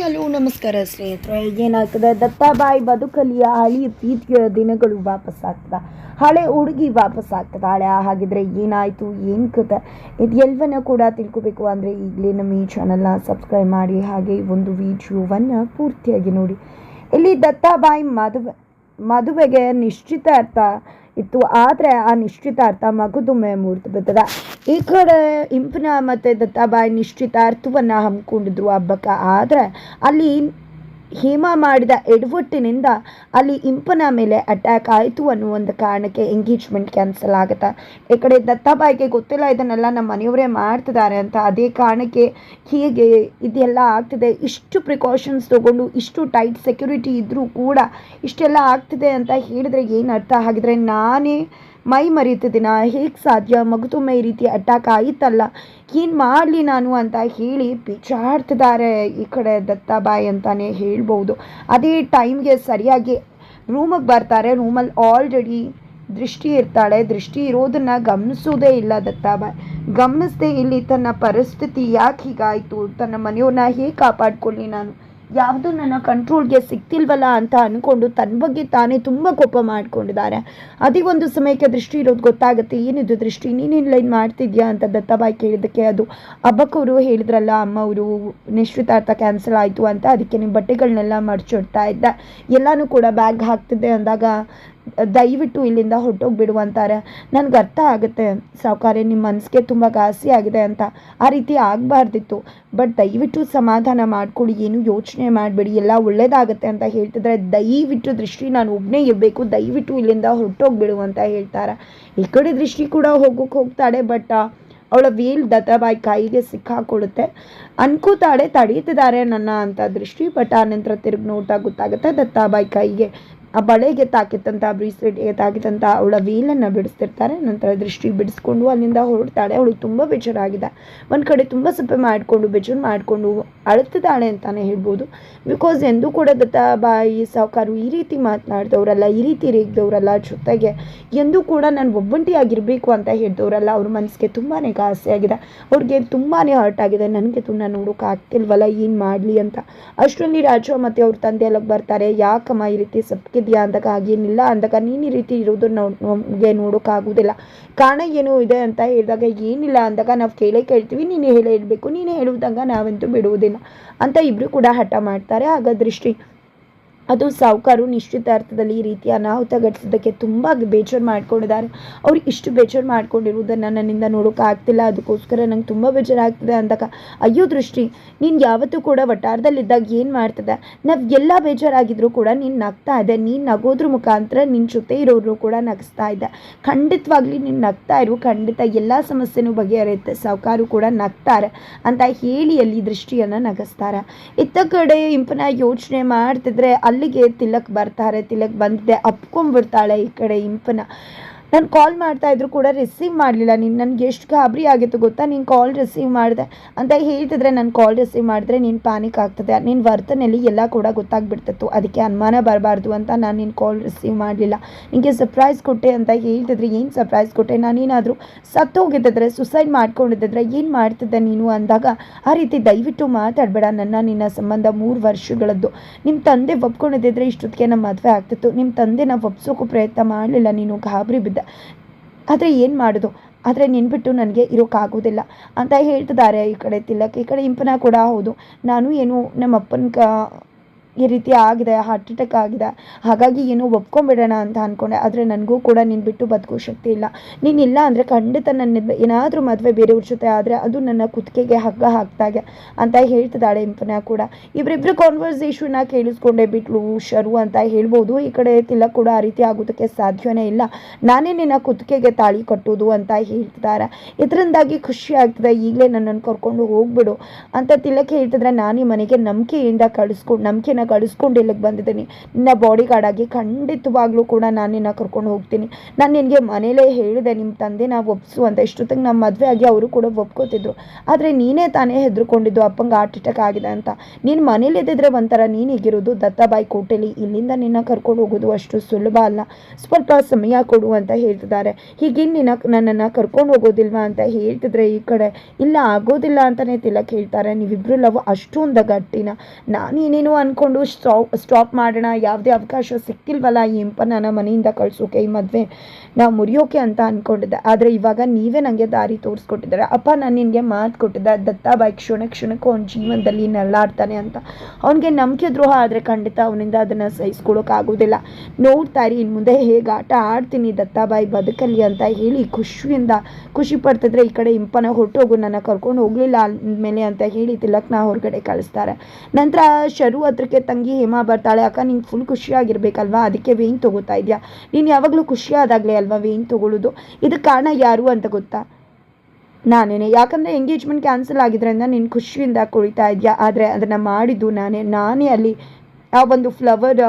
Hi hello, ನಮಸ್ಕಾರ ಸ್ನೇಹಿತರೆ. ಏನಾಗ್ತದೆ? ದತ್ತಾಬಾಯಿ ಬದುಕಲಿಯ ಹಳಿ ಪ್ರೀತಿಯ ದಿನಗಳು ವಾಪಸ್ ಆಗ್ತದ. ಹಳೆ ಹುಡುಗಿ ವಾಪಸ್ ಆಗ್ತದ. ಹಳೆ ಹಾಗಿದ್ರೆ ಏನಾಯಿತು? ಏನು ಕತೆ? ಇದು ಎಲ್ಲವನ್ನ ಕೂಡ ತಿಳ್ಕೊಬೇಕು ಅಂದರೆ ಈಗಲೇ ನಮ್ಮ ಈ ಚಾನಲ್ನ ಸಬ್ಸ್ಕ್ರೈಬ್ ಮಾಡಿ, ಹಾಗೆ ಒಂದು ವಿಡಿಯೋವನ್ನು ಪೂರ್ತಿಯಾಗಿ ನೋಡಿ. ಇಲ್ಲಿ ದತ್ತಾಬಾಯಿ ಮದುವೆ, ಮದುವೆಗೆ ನಿಶ್ಚಿತಾರ್ಥ ಇತ್ತು. ಆದರೆ ಆ ನಿಶ್ಚಿತಾರ್ಥ ಮಗುದುಮ್ಮೆ ಮೂರ್ತಿ ಬರ್ತದ ಈ ಕಡೆ ಇಂಪನ ಮತ್ತು ದತ್ತಾಬಾಯಿ ನಿಶ್ಚಿತಾರ್ಥವನ್ನು ಹಮ್ಮಿಕೊಂಡಿದ್ರು ಹಬ್ಬಕ್ಕೆ. ಆದರೆ ಅಲ್ಲಿ ಹೇಮ ಮಾಡಿದ ಎಡವಟ್ಟಿನಿಂದ ಅಲ್ಲಿ ಇಂಪನ ಮೇಲೆ ಅಟ್ಯಾಕ್ ಆಯಿತು ಅನ್ನೋ ಒಂದು ಕಾರಣಕ್ಕೆ ಎಂಗೇಜ್ಮೆಂಟ್ ಕ್ಯಾನ್ಸಲ್ ಆಗುತ್ತೆ. ಈ ಕಡೆ ದತ್ತಾಬಾಯಿಗೆ ಗೊತ್ತಿಲ್ಲ ಇದನ್ನೆಲ್ಲ ನಮ್ಮ ಮನೆಯವರೇ ಮಾಡ್ತಿದ್ದಾರೆ ಅಂತ. ಅದೇ ಕಾರಣಕ್ಕೆ ಹೀಗೆ ಇದೆಲ್ಲ ಆಗ್ತಿದೆ. ಇಷ್ಟು ಪ್ರಿಕಾಷನ್ಸ್ ತೊಗೊಂಡು ಇಷ್ಟು ಟೈಟ್ ಸೆಕ್ಯೂರಿಟಿ ಇದ್ದರೂ ಕೂಡ ಇಷ್ಟೆಲ್ಲ ಆಗ್ತಿದೆ ಅಂತ ಹೇಳಿದ್ರೆ ಏನು ಅರ್ಥ ಹಾಗಿದ್ರೆ ನಾನೇ ಮೈ ಮರೀತಿದ್ದೀನ ಹೇಗೆ ಸಾಧ್ಯ? ಮಗುತೊಮ್ಮೆ ಈ ರೀತಿ ಅಟ್ಯಾಕ್ ಆಯಿತಲ್ಲ? ಏನು ಮಾಡಲಿ ನಾನು ಅಂತ ಹೇಳಿ ಪಿಚಾಡ್ತಿದ್ದಾರೆ ಈ ಕಡೆ ದತ್ತಾಬಾಯಿ ಅಂತಾನೆ ಹೇಳ್ಬೋದು. ಅದೇ ಟೈಮ್ಗೆ ಸರಿಯಾಗಿ ರೂಮಿಗೆ ಬರ್ತಾರೆ. ರೂಮಲ್ಲಿ ಆಲ್ರೆಡಿ ದೃಷ್ಟಿ ಇರ್ತಾಳೆ. ದೃಷ್ಟಿ ಇರೋದನ್ನು ಗಮನಿಸೋದೇ ಇಲ್ಲ ದತ್ತಾಬಾಯಿ. ಗಮನಿಸದೆ ಇಲ್ಲಿ ತನ್ನ ಪರಿಸ್ಥಿತಿ ಯಾಕೆ ಹೀಗಾಯಿತು? ತನ್ನ ಮನೆಯವ್ರನ್ನ ಹೇಗೆ ಕಾಪಾಡ್ಕೊಳ್ಳಿ ನಾನು? ಯಾವುದು ನನ್ನ ಕಂಟ್ರೋಲ್ಗೆ ಸಿಕ್ತಿಲ್ವಲ್ಲ ಅಂತ ಅಂದ್ಕೊಂಡು ತನ್ನ ಬಗ್ಗೆ ತಾನೇ ತುಂಬ ಕೋಪ ಮಾಡ್ಕೊಂಡಿದ್ದಾರೆ. ಅದೇ ಒಂದು ಸಮಯಕ್ಕೆ ದೃಷ್ಟಿ ಇರೋದು ಗೊತ್ತಾಗುತ್ತೆ. ಏನಿದು ದೃಷ್ಟಿ? ನೀನೇನು ಲೈನ್ ಮಾಡ್ತಿದ್ಯಾ ಅಂತ ದತ್ತಾಬಾಯಿ ಕೇಳಿದ್ದಕ್ಕೆ ಅದು ಹಬ್ಬಕ್ಕವರು ಹೇಳಿದ್ರಲ್ಲ, ಅಮ್ಮ, ಅವರು ನಿಶ್ಚಿತಾರ್ಥ ಕ್ಯಾನ್ಸಲ್ ಆಯಿತು ಅಂತ. ಅದಕ್ಕೆ ನಿಮ್ಮ ಬಟ್ಟೆಗಳನ್ನೆಲ್ಲ ಮಡಚಿಡ್ತಾ ಇದ್ದೆ. ಎಲ್ಲನೂ ಕೂಡ ಬ್ಯಾಗ್ ಹಾಕ್ತಿದ್ದೆ ಅಂದಾಗ ದಯವಿಟ್ಟು ಇಲ್ಲಿಂದ ಹೊರಟೋಗ್ಬಿಡು ಅಂತಾರೆ ನನಗೆ ಅರ್ಥ ಆಗುತ್ತೆ. ಸಾವುಕಾರೆ ನಿಮ್ಮ ಮನಸ್ಸಿಗೆ ತುಂಬ ಘಾಸಿ ಆಗಿದೆ ಅಂತ. ಆ ರೀತಿ ಆಗಬಾರ್ದಿತ್ತು. ಬಟ್ ದಯವಿಟ್ಟು ಸಮಾಧಾನ ಮಾಡಿಕೊಡಿ ಏನು ಯೋಚನೆ ಮಾಡಬೇಡಿ. ಎಲ್ಲ ಒಳ್ಳೇದಾಗುತ್ತೆ ಅಂತ ಹೇಳ್ತಿದ್ರೆ ದಯವಿಟ್ಟು ದೃಷ್ಟಿ ನಾನು ಒಬ್ಬನೇ ಇರಬೇಕು. ದಯವಿಟ್ಟು ಇಲ್ಲಿಂದ ಹೊರಟೋಗ್ಬಿಡು ಅಂತ ಹೇಳ್ತಾರೆ. ಈ ಕಡೆ ದೃಷ್ಟಿ ಕೂಡ ಹೋಗೋಕೆ ಹೋಗ್ತಾಳೆ, ಬಟ್ ಅವಳ ವೇಲ್ ದತ್ತಾಬಾಯಿ ಕೈಗೆ ಸಿಕ್ಕಾಕೊಳ್ಳುತ್ತೆ ಅನ್ಕೋತಾಳೆ ತಡೀತಿದ್ದಾರೆ ನನ್ನ ಅಂತ ದೃಷ್ಟಿ, ಬಟ್ ಆ ನಂತರ ತಿರುಗಿ ನೋಡ್ತಾ ಗೊತ್ತಾಗುತ್ತೆ ದತ್ತಾಬಾಯಿ ಕೈಗೆ. ಆ ಬಳೆಗೆ ತಾಕಿತ್ತಂತ, ಬ್ರೀಸ್ಲೆಟ್ಗೆ ತಾಕಿತ್ತಂತ ಅವಳ ವೀಲನ್ನು ಬಿಡಿಸ್ತಿರ್ತಾರೆ. ನಂತರ ದೃಷ್ಟಿ ಬಿಡಿಸ್ಕೊಂಡು ಅಲ್ಲಿಂದ ಹೊರಡ್ತಾಳೆ. ಅವಳು ತುಂಬ ಬೇಜಾರಾಗಿದೆ. ಒಂದು ಕಡೆ ತುಂಬ ಸಪ್ಪೆ ಮಾಡಿಕೊಂಡು, ಬೇಜಾರು ಮಾಡಿಕೊಂಡು ಅಳ್ತಿದ್ದಾಳೆ ಅಂತಾನೆ ಹೇಳ್ಬೋದು. ಬಿಕಾಸ್ ಎಂದೂ ಕೂಡ ದತ್ತಾಬಾಯಿ ಸಾವುಕಾರು ಈ ರೀತಿ ಮಾತನಾಡಿದವರಲ್ಲ, ಈ ರೀತಿ ರೇಗ್ದವ್ರಲ್ಲ ಜೊತೆಗೆ ಎಂದೂ ಕೂಡ ನಾನು ಒಬ್ಬಂಟಿಯಾಗಿರಬೇಕು ಅಂತ ಹೇಳ್ದವ್ರಲ್ಲ, ಅವ್ರ ಮನಸ್ಸಿಗೆ ತುಂಬಾ ಘಾಸಿ ಆಗಿದೆ ಅವ್ರಿಗೆ ತುಂಬಾ ಹರ್ಟ್ ಆಗಿದೆ. ನನಗೆ ತುಂಬ ನೋಡೋಕೆ ಆಗ್ತಿಲ್ವಲ್ಲ, ಏನು ಮಾಡಲಿ ಅಂತ. ಅಷ್ಟರಲ್ಲಿ ರಾಜ ಮತ್ತು ಅವ್ರ ತಂದೆ ಎಲ್ಲ ಬರ್ತಾರೆ. ಯಾಕಮ್ಮ ಈ ರೀತಿ ಸಪ್ಕಿದ್ಯಾ ಅಂದಾಗ ಹಾಗೇನಿಲ್ಲ. ಅಂದಾಗ ನೀನು ಈ ರೀತಿ ಇರೋದು ನಮಗೆ ನೋಡೋಕ್ಕಾಗೋದಿಲ್ಲ ಕಾರಣ ಏನು ಇದೆ ಅಂತ ಹೇಳಿದಾಗ ಏನಿಲ್ಲ. ಅಂದಾಗ ನಾವು ಕೇಳೇ ಕೇಳ್ತೀವಿ. ನೀನು ಹೇಳೇ ಇರಬೇಕು. ನೀನು ಹೇಳುವುದಾಗ ನಾವಂತೂ ಬಿಡುವುದಿಲ್ಲ. ಅಂತ ಇಬ್ಬರು ಕೂಡ ಹಠ ಮಾಡ್ತಾರೆ. ಆಗ ದೃಷ್ಟಿ ಅದು ಸಾವುಕಾರು ನಿಶ್ಚಿತಾರ್ಥದಲ್ಲಿ ಈ ರೀತಿ ಅನಾಹುತ ಘಟಿಸಿದ್ದಕ್ಕೆ ತುಂಬ ಬೇಜಾರು ಮಾಡ್ಕೊಂಡಿದ್ದಾರೆ. ಅವ್ರು ಇಷ್ಟು ಬೇಜಾರು ಮಾಡ್ಕೊಂಡಿರುವುದನ್ನು ನನ್ನಿಂದ ನೋಡೋಕೆ ಆಗ್ತಿಲ್ಲ. ಅದಕ್ಕೋಸ್ಕರ ನಂಗೆ ತುಂಬ ಬೇಜಾರಾಗ್ತಿದೆ ಅಂದಾಗ, ಅಯ್ಯೋ ದೃಷ್ಟಿ, ನೀನು ಯಾವತ್ತೂ ಕೂಡ ವಟಾರದಲ್ಲಿದ್ದಾಗ ಏನು ಮಾಡ್ತದೆ ನಾವು ಎಲ್ಲ ಬೇಜಾರಾಗಿದ್ರೂ ಕೂಡ ನೀನು ನಗ್ತಾ ಇದೆ ನೀನು ನಗೋದ್ರ ಮುಖಾಂತರ ನಿನ್ನ ಜೊತೆ ಇರೋರು ಕೂಡ ನಗಿಸ್ತಾ ಇದ್ದೆ. ಖಂಡಿತವಾಗ್ಲಿ ನೀನು ನಗ್ತಾ ಇರು. ಖಂಡಿತ ಎಲ್ಲ ಸಮಸ್ಯೆನೂ ಬಗೆಹರಿಯುತ್ತೆ. ಸಾವುಕಾರು ಕೂಡ ನಗ್ತಾರೆ ಅಂತ ಹೇಳಿ ಅಲ್ಲಿ ದೃಷ್ಟಿಯನ್ನು ನಗಿಸ್ತಾರೆ. ಇತ್ತ ಕಡೆ ಇಂಪನ ಯೋಚನೆ ಮಾಡ್ತಿದ್ರೆ ಅಲ್ಲಿಗೆ ತಿಲಕ್ ಬರ್ತಾರೆ ತಿಲಕ್ ಬಂದಿದೆ ಅಪ್ಕೊಂಡ್ಬಿಡ್ತಾಳೆ ಈ ಕಡೆ ಇಂಪನ. ನಾನು ಕಾಲ್ ಮಾಡ್ತಾ ಇದ್ರು ಕೂಡ ರಿಸೀವ್ ಮಾಡಲಿಲ್ಲ. ನೀನು ನನಗೆ ಎಷ್ಟು ಗಾಬರಿ ಆಗಿತ್ತು ಗೊತ್ತಾ? ನೀನು ಕಾಲ್ ರಿಸೀವ್ ಮಾಡಿದೆ. ಅಂತ ಹೇಳ್ತಿದ್ರೆ ನಾನು ಕಾಲ್ ರಿಸೀವ್ ಮಾಡಿದ್ರೆ ನೀನು ಪ್ಯಾನಿಕ್ ಆಗ್ತದೆ. ನಿನ್ನ ವರ್ತನೆಯಲ್ಲಿ ಎಲ್ಲ ಕೂಡ ಗೊತ್ತಾಗ್ಬಿಡ್ತಿತ್ತು. ಅದಕ್ಕೆ ಅನುಮಾನ ಬರಬಾರ್ದು ಅಂತ ನಾನು ನಿನ್ನ ಕಾಲ್ ರಿಸೀವ್ ಮಾಡಲಿಲ್ಲ. ನಿನಗೆ ಸರ್ಪ್ರೈಸ್ ಕೊಟ್ಟೆ ಅಂತ ಹೇಳ್ತಿದ್ರೆ ಏನು ಸರ್ಪ್ರೈಸ್ ಕೊಟ್ಟೆ? ನಾನೇನಾದರೂ ಸತ್ತೋಗಿದ್ದಿದ್ರೆ ಸುಸೈಡ್ ಮಾಡ್ಕೊಂಡಿದ್ದಿದ್ರೆ ಏನು ಮಾಡ್ತಿದ್ದೆ ನೀನು ಅಂದಾಗ, ಆ ರೀತಿ ದಯವಿಟ್ಟು ಮಾತಾಡಬೇಡ. ನನ್ನ ನಿನ್ನ ಸಂಬಂಧ ಮೂರು ವರ್ಷಗಳದ್ದು. ನಿಮ್ಮ ತಂದೆ ಒಪ್ಕೊಂಡಿದ್ದಿದ್ರೆ ಇಷ್ಟೊತ್ತಿಗೆ ನಮ್ಮ ಮದುವೆ ಆಗ್ತಿತ್ತು. ನಿಮ್ಮ ತಂದೆನ ಒಪ್ಸೋಕ್ಕೂ ಪ್ರಯತ್ನ ಮಾಡಲಿಲ್ಲ. ನೀನು ಗಾಬರಿ ಬಿದ್ದ ಆದರೆ ಏನು ಮಾಡೋದು? ಆದರೆ ನೆನ್ಬಿಟ್ಟು ನನಗೆ ಇರೋಕ್ಕಾಗೋದಿಲ್ಲ ಅಂತ ಹೇಳ್ತಿದ್ದಾರೆ ಈ ಕಡೆ ತಿಲಕ್. ಈ ಕಡೆ ಇಂಪನ ಕೂಡ ಹೌದು. ನಾನು ಏನು ನಮ್ಮ ಅಪ್ಪನ ಕ ಈ ರೀತಿ ಆಗಿದೆ ಹಾರ್ಟ್ ಅಟ್ಯಾಕ್ ಆಗಿದೆ. ಹಾಗಾಗಿ ಏನೋ ಒಪ್ಕೊಂಬಿಡೋಣ ಅಂತ ಅಂದ್ಕೊಂಡೆ ಆದರೆ ನನಗೂ ಕೂಡ ನೀನು ಬಿಟ್ಟು ಬದುಕೋ ಶಕ್ತಿ ಇಲ್ಲ. ನೀನು ಇಲ್ಲ ಅಂದರೆ ಖಂಡಿತ ನನ್ನ ಏನಾದರೂ ಮದುವೆ ಬೇರೆಯವ್ರ ಜೊತೆ ಆದರೆ ಅದು ನನ್ನ ಕುತ್ತಿಗೆಗೆ ಹಗ್ಗ ಹಾಕ್ತಾಗೆ ಅಂತ ಹೇಳ್ತಿದ್ದಾಳೆ ಇಂಪನ ಕೂಡ. ಇವರಿಬ್ಬರು ಕಾನ್ವರ್ಸೇಷನ್ನ ಕೇಳಿಸ್ಕೊಂಡೆ, ಬಿಟ್ಲು, ಶರು ಅಂತ ಹೇಳ್ಬೋದು. ಈ ಕಡೆ ತಿಲಕ್ ಕೂಡ ಆ ರೀತಿ ಆಗೋದಕ್ಕೆ ಸಾಧ್ಯವೇ ಇಲ್ಲ. ನಾನೇ ನಿನ್ನ ಕುತ್ತಿಗೆಗೆ ತಾಳಿ ಕಟ್ಟೋದು ಅಂತ ಹೇಳ್ತಿದ್ದಾರೆ. ಇದರಿಂದಾಗಿ ಖುಷಿ ಆಗ್ತದೆ. ಈಗಲೇ ನನ್ನನ್ನು ಕರ್ಕೊಂಡು ಹೋಗ್ಬಿಡು ಅಂತ ತಿಲಕ್ಕೆ ಹೇಳ್ತಿದ್ರೆ ನಾನೇ ಮನೆಗೆ ನಂಬಿಕೆಯಿಂದ ಕಳಿಸ್ಕೊಂಡು ನಂಬಿಕೆನ ನಿನ್ನನ್ನು ಕಳಿಸ್ಕೊಂಡು ಇಲ್ಲಿಗೆ ಬಂದಿದ್ದೀನಿ. ನಿನ್ನ ಬಾಡಿ ಗಾರ್ಡಾಗಿ ಖಂಡಿತವಾಗ್ಲೂ ಕೂಡ ನಾನು ನಿನ್ನ ಕರ್ಕೊಂಡು ಹೋಗ್ತೀನಿ. ನಾನು ನಿನಗೆ ಮನೇಲೇ ಹೇಳಿದೆ ನಿಮ್ಮ ತಂದೆನ ಒಪ್ಸು ಅಂತ. ಇಷ್ಟೊತ್ತಿಗೆ ನಮ್ಮ ಮದುವೆ ಆಗಿ ಅವರು ಕೂಡ ಒಪ್ಕೋತಿದ್ರು. ಆದರೆ ನೀನೇ ತಾನೇ ಹೆದರ್ಕೊಂಡಿದ್ದು, ಅಪ್ಪಂಗೆ ಹಾರ್ಟ್ ಅಟ್ಯಾಕ್ ಆಗಿದೆ ಅಂತ. ನೀನು ಮನೇಲಿದ್ದಿದ್ರೆ ಒಂಥರ ನೀನು ಈಗಿರೋದು ದತ್ತಾಬಾಯಿ ಕೋಟೆಲಿ. ಇಲ್ಲಿಂದ ನಿನ್ನ ಕರ್ಕೊಂಡು ಹೋಗೋದು ಅಷ್ಟು ಸುಲಭ ಅಲ್ಲ. ಸ್ವಲ್ಪ ಸಮಯ ಕೊಡು ಅಂತ ಹೇಳ್ತಿದ್ದಾರೆ. ಹೀಗಿನ್ನ ನಿನ್ನ ನನ್ನನ್ನು ಕರ್ಕೊಂಡು ಹೋಗೋದಿಲ್ವಾ ಅಂತ ಹೇಳ್ತಿದ್ರೆ ಈ ಕಡೆ. ಇಲ್ಲ ಆಗೋದಿಲ್ಲ ಅಂತಲೇ ತಿಲಕ್ ಹೇಳ್ತಾರೆ. ನೀವಿಬ್ರು ಲವ್ ಅಷ್ಟೊಂದು ಗಟ್ಟಿನ. ನಾನು ಏನೇನೋ ಅಂದ್ಕೊಂಡು ಸ್ಟಾಪ್ ಸ್ಟಾಪ್ ಮಾಡೋಣ. ಯಾವುದೇ ಅವಕಾಶ ಸಿಕ್ತಿಲ್ವಲ್ಲ ಈ ಇಂಪನ್ನ ಮನೆಯಿಂದ ಕಳ್ಸೋಕೆ, ಈ ಮದುವೆ ನಾವು ಮುರಿಯೋಕೆ ಅಂತ ಅಂದ್ಕೊಂಡಿದ್ದೆ ಆದರೆ ಇವಾಗ ನೀವೇ ನನಗೆ ದಾರಿ ತೋರಿಸ್ಕೊಟ್ಟಿದ್ದಾರೆ. ಅಪ್ಪ ನಾನು ನಿನಗೆ ಮಾತು ಕೊಟ್ಟಿದ್ದೆ, ದತ್ತಾಬಾಯಿ ಕ್ಷಣ ಕ್ಷಣಕ್ಕೂ ಅವ್ನ ಜೀವನದಲ್ಲಿ ನಲ್ಲಾಡ್ತಾನೆ ಅಂತ. ಅವನಿಗೆ ನಂಬಿಕೆ ದ್ರೋಹ ಆದರೆ ಖಂಡಿತ ಅವನಿಂದ ಅದನ್ನು ಸಹಿಸ್ಕೊಳ್ಳೋಕ್ಕಾಗೋದಿಲ್ಲ ನೋಡ್ತಾ ಇರಿ ಇನ್ನು ಮುಂದೆ ಹೇಗೆ ಆಟ ಆಡ್ತೀನಿ ದತ್ತಾಬಾಯಿ ಬದುಕಲಿ ಅಂತ ಹೇಳಿ ಖುಷಿಯಿಂದ ಖುಷಿ ಪಡ್ತಿದ್ರೆ ಈ ಕಡೆ ಇಂಪನ ಹೊರಟೋಗು, ನನ್ನ ಕರ್ಕೊಂಡು ಹೋಗಲಿಲ್ಲ ಅಂದಮೇಲೆ ಅಂತ ಹೇಳಿ ತಿಲಕ್ನ ಹೊರಗಡೆ ಕಳಿಸ್ತಾರೆ. ನಂತರ ಶರು ಹತ್ರಕ್ಕೆ ತಂಗಿ ಹೇಮಾ ಬರ್ತಾಳೆ. ಅಕ್ಕ ನಿಂಗೆ ಫುಲ್ ಖುಷಿಯಾಗಿರ್ಬೇಕಲ್ವಾ? ಅದಕ್ಕೆ ವೇನ್ ತೊಗೋತಾ ಇದೆಯಾ? ನೀನು ಯಾವಾಗಲೂ ಖುಷಿಯಾದಾಗಲೇ ಅಲ್ವಾ ವೇನ್ ತೊಗೊಳ್ಳೋದು ಇದಕ್ಕೆ ಕಾರಣ ಯಾರು ಅಂತ ಗೊತ್ತಾ? ನಾನೇನೆ. ಯಾಕಂದರೆ ಎಂಗೇಜ್ಮೆಂಟ್ ಕ್ಯಾನ್ಸಲ್ ಆಗಿದ್ರಿಂದ ನೀನು ಖುಷಿಯಿಂದ ಕುಳಿತಾ ಇದೆಯಾ? ಆದರೆ ಅದನ್ನು ಮಾಡಿದ್ದು ನಾನೇ. ನಾನೇ ಅಲ್ಲಿ ಆ ಒಂದು ಫ್ಲವರ್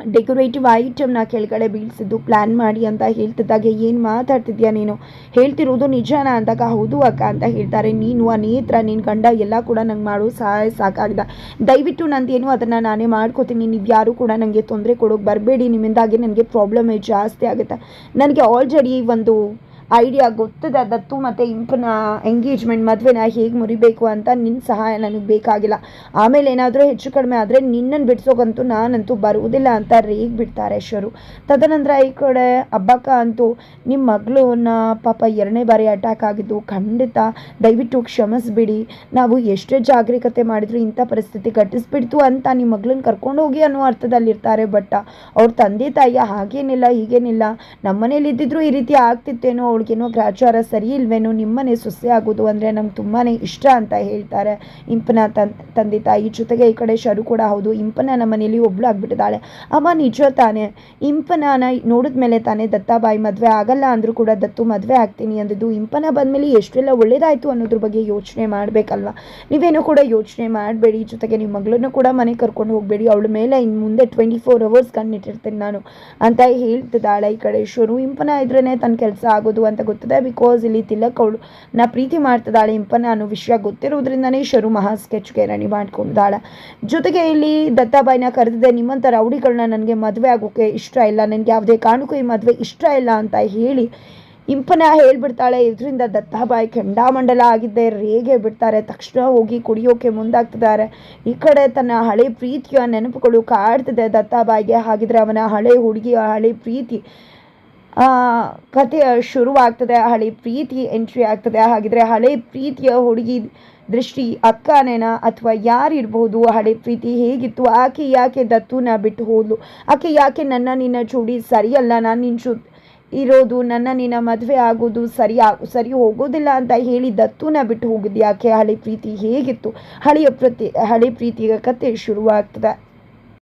ಡೆಕೋರೇಟಿವ್ ಐಟಮ್ನ ಕೆಳಗಡೆ ಬೀಳಿಸಿದ್ದು ಪ್ಲ್ಯಾನ್ ಮಾಡಿ ಅಂತ ಹೇಳ್ತಿದ್ದಾಗೆ, ಏನು ಮಾತಾಡ್ತಿದ್ಯಾ ನೀನು? ಹೇಳ್ತಿರೋದು ನಿಜಾನ? ಅಂದಾಗ, ಹೌದು ಅಕ್ಕ ಅಂತ ಹೇಳ್ತಾರೆ. ನೀನು, ಆ ನೇತ್ರ ನಿನ್ನ ಗಂಡ ಎಲ್ಲ ಕೂಡ ನಂಗೆ ಮಾಡೋ ಸಹಾಯ ಸಾಕಾಗಿದೆ. ದಯವಿಟ್ಟು ನಂದೇನು ಅದನ್ನು ನಾನೇ ಮಾಡ್ಕೋತೀನಿ. ನೀವು ಯಾರೂ ಕೂಡ ನನಗೆ ತೊಂದರೆ ಕೊಡೋಕೆ ಬರಬೇಡಿ. ನಿಮ್ಮಿಂದಾಗಿ ನನಗೆ ಪ್ರಾಬ್ಲಮೇ ಜಾಸ್ತಿ ಆಗುತ್ತೆ. ನನಗೆ ಆಲ್ರೆಡಿ ಒಂದು ಐಡಿಯಾ ಗೊತ್ತಿದೆ ದತ್ತು ಮತ್ತು ಇಂಪನ ಎಂಗೇಜ್ಮೆಂಟ್ ಮದುವೆನ ಹೇಗೆ ಮುರಿಬೇಕು ಅಂತ ನಿನ್ನ ಸಹಾಯ ನನಗೆ ಬೇಕಾಗಿಲ್ಲ. ಆಮೇಲೆ ಏನಾದರೂ ಹೆಚ್ಚು ಕಡಿಮೆ ಆದರೆ ನಿನ್ನನ್ನು ಬಿಡಿಸೋಕಂತೂ ನಾನಂತೂ ಬರುವುದಿಲ್ಲ ಅಂತ ರೇಗ್ ಬಿಡ್ತಾರೆ ಶರು ತದನಂತರ ಈ ಕಡೆ ಹಬ್ಬಕ್ಕ ಅಂತೂ ನಿಮ್ಮ ಮಗಳನ್ನ ಪಾಪ ಎರಡನೇ ಬಾರಿ ಅಟ್ಯಾಕ್ ಆಗಿದ್ದು ಖಂಡಿತ ದಯವಿಟ್ಟು ಕ್ಷಮಿಸ್ಬಿಡಿ. ನಾವು ಎಷ್ಟೇ ಜಾಗರೂಕತೆ ಮಾಡಿದ್ರು ಇಂಥ ಪರಿಸ್ಥಿತಿ ಘಟಿಸ್ಬಿಡ್ತು ಅಂತ ನಿಮ್ಮ ಮಗಳನ್ನ ಕರ್ಕೊಂಡು ಹೋಗಿ ಅನ್ನೋ ಅರ್ಥದಲ್ಲಿರ್ತಾರೆ ಬಟ್ ಅವ್ರ ತಂದೆ ತಾಯಿಯ ಹಾಗೇನಿಲ್ಲ ಹೀಗೇನಿಲ್ಲ. ನಮ್ಮನೇಲಿ ಇದ್ದಿದ್ರು ಈ ರೀತಿ ಆಗ್ತಿತ್ತೇನೋ ಅವಳಿಗೇನೋ ಗ್ರಾಚಾರ ಸರಿ ಇಲ್ವೇನೋ ನಿಮ್ಮನೆ ಸೊಸೆ ಆಗೋದು ಅಂದರೆ ನಂಗೆ ತುಂಬಾ ಇಷ್ಟ ಅಂತ ಹೇಳ್ತಾರೆ. ಇಂಪನ ತಂದೆ ತಾಯಿ ಜೊತೆಗೆ ಈ ಕಡೆ ಶರು ಕೂಡ ಹೌದು. ಇಂಪನ ನಮ್ಮ ಮನೇಲಿ ಒಬ್ಳು ಆಗ್ಬಿಟ್ಟಿದ್ದಾಳೆ. ಅಮ್ಮ ನಿಜ ತಾನೇ. ಇಂಪನ ನೋಡಿದ ಮೇಲೆ ತಾನೇ ದತ್ತಾಬಾಯಿ ಮದುವೆ ಆಗಲ್ಲ ಅಂದರೂ ಕೂಡ ದತ್ತು ಮದುವೆ ಆಗ್ತೀನಿ ಅಂದಿದ್ದು. ಇಂಪನ ಬಂದಮೇಲೆ ಎಷ್ಟೆಲ್ಲ ಒಳ್ಳೇದಾಯಿತು ಅನ್ನೋದ್ರ ಬಗ್ಗೆ ಯೋಚನೆ ಮಾಡಬೇಕಲ್ವ? ನೀವೇನೂ ಕೂಡ ಯೋಚನೆ ಮಾಡಬೇಡಿ. ಜೊತೆಗೆ ನಿಮ್ಮ ಮಗಳನ್ನು ಕೂಡ ಮನೆ ಕರ್ಕೊಂಡು ಹೋಗಬೇಡಿ. ಅವಳ ಮೇಲೆ ಇನ್ನು ಮುಂದೆ ಟ್ವೆಂಟಿ ಫೋರ್ ಅವರ್ಸ್ ಕಣ್ಣಿಟ್ಟಿರ್ತೀನಿ ನಾನು ಅಂತ ಹೇಳ್ತಿದ್ದಾಳೆ ಈ ಕಡೆ ಶುರು. ಇಂಪನ ಇದ್ರೇ ತನ್ನ ಕೆಲಸ ಆಗೋದು ಅಂತ ಗೊತ್ತದೆ. ಬಿಕಾಸ್ ಇಲ್ಲಿ ತಿಲಕ್ ಅವಳು ನಾ ಪ್ರೀತಿ ಮಾಡ್ತಿದ್ದಾಳೆ ಇಂಪನ ನಾನು ವಿಷಯ ಗೊತ್ತಿರೋದ್ರಿಂದನೇ ಶರು ಮಹಾ ಸ್ಕೆಚ್ಗೆ ರಣಿ ಮಾಡ್ಕೊಂಡಿದ್ದಾಳೆ. ಜೊತೆಗೆ ಇಲ್ಲಿ ದತ್ತಾಬಾಯಿನ ಕರೆದಿದೆ ನಿಮ್ಮಂಥ ರೌಡಿಗಳನ್ನ ನನಗೆ ಮದುವೆ ಆಗೋಕ್ಕೆ ಇಷ್ಟ ಇಲ್ಲ. ನನಗೆ ಯಾವುದೇ ಕಾರಣಕ್ಕೂ ಈ ಮದುವೆ ಇಷ್ಟ ಇಲ್ಲ ಅಂತ ಹೇಳಿ ಇಂಪನ ಹೇಳ್ಬಿಡ್ತಾಳೆ. ಇದರಿಂದ ದತ್ತಾಬಾಯಿ ಕೆಂಡಾಮಂಡಲ ಆಗಿದ್ದೆ. ರೇಗೆ ಬಿಡ್ತಾರೆ. ತಕ್ಷಣ ಹೋಗಿ ಕುಡಿಯೋಕೆ ಮುಂದಾಗ್ತಿದ್ದಾರೆ. ಈ ಕಡೆ ತನ್ನ ಹಳೆ ಪ್ರೀತಿಯ ನೆನಪುಗಳು ಕಾಡ್ತಿದೆ ದತ್ತಾಬಾಯಿಗೆ. ಹಾಗಿದ್ರೆ ಅವನ ಹಳೆ ಹುಡುಗಿಯ ಹಳೆ ಪ್ರೀತಿ ಕಥೆ ಶುರುವಾಗ್ತದೆ, ಹಳೆ ಪ್ರೀತಿ ಎಂಟ್ರಿ ಆಗ್ತದೆ. ಹಾಗಿದ್ರೆ ಹಳೆ ಪ್ರೀತಿಯ ಹುಡುಗಿ ದೃಷ್ಟಿ ಅಕ್ಕನೇನ ಅಥವಾ ಯಾರಿರ್ಬೋದು? ಹಳೆ ಪ್ರೀತಿ ಹೇಗಿತ್ತು? ಆಕೆ ಯಾಕೆ ದತ್ತುನ ಬಿಟ್ಟು ಹೋದ್ಲು? ಆಕೆ ಯಾಕೆ ನನ್ನ ನಿನ್ನ ಜೋಡಿ ಸರಿಯಲ್ಲ? ನಾನು ಜೊ, ಇರೋದು, ನನ್ನ ನಿನ್ನ ಮದುವೆ ಆಗೋದು ಸರಿ ಸರಿ ಹೋಗೋದಿಲ್ಲ ಅಂತ ಹೇಳಿ ದತ್ತುನ ಬಿಟ್ಟು ಹೋಗಿದ್ದು ಯಾಕೆ ಹಳೆ ಪ್ರೀತಿ ಹೇಗಿತ್ತು? ಹಳೆಯ ಪ್ರತಿ, ಹಳೆ ಪ್ರೀತಿಯ ಕತೆ ಶುರುವಾಗ್ತದೆ.